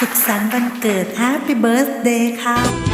สุขสันต์วันเกิด Happy Birthday ค่ะ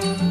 Thank you.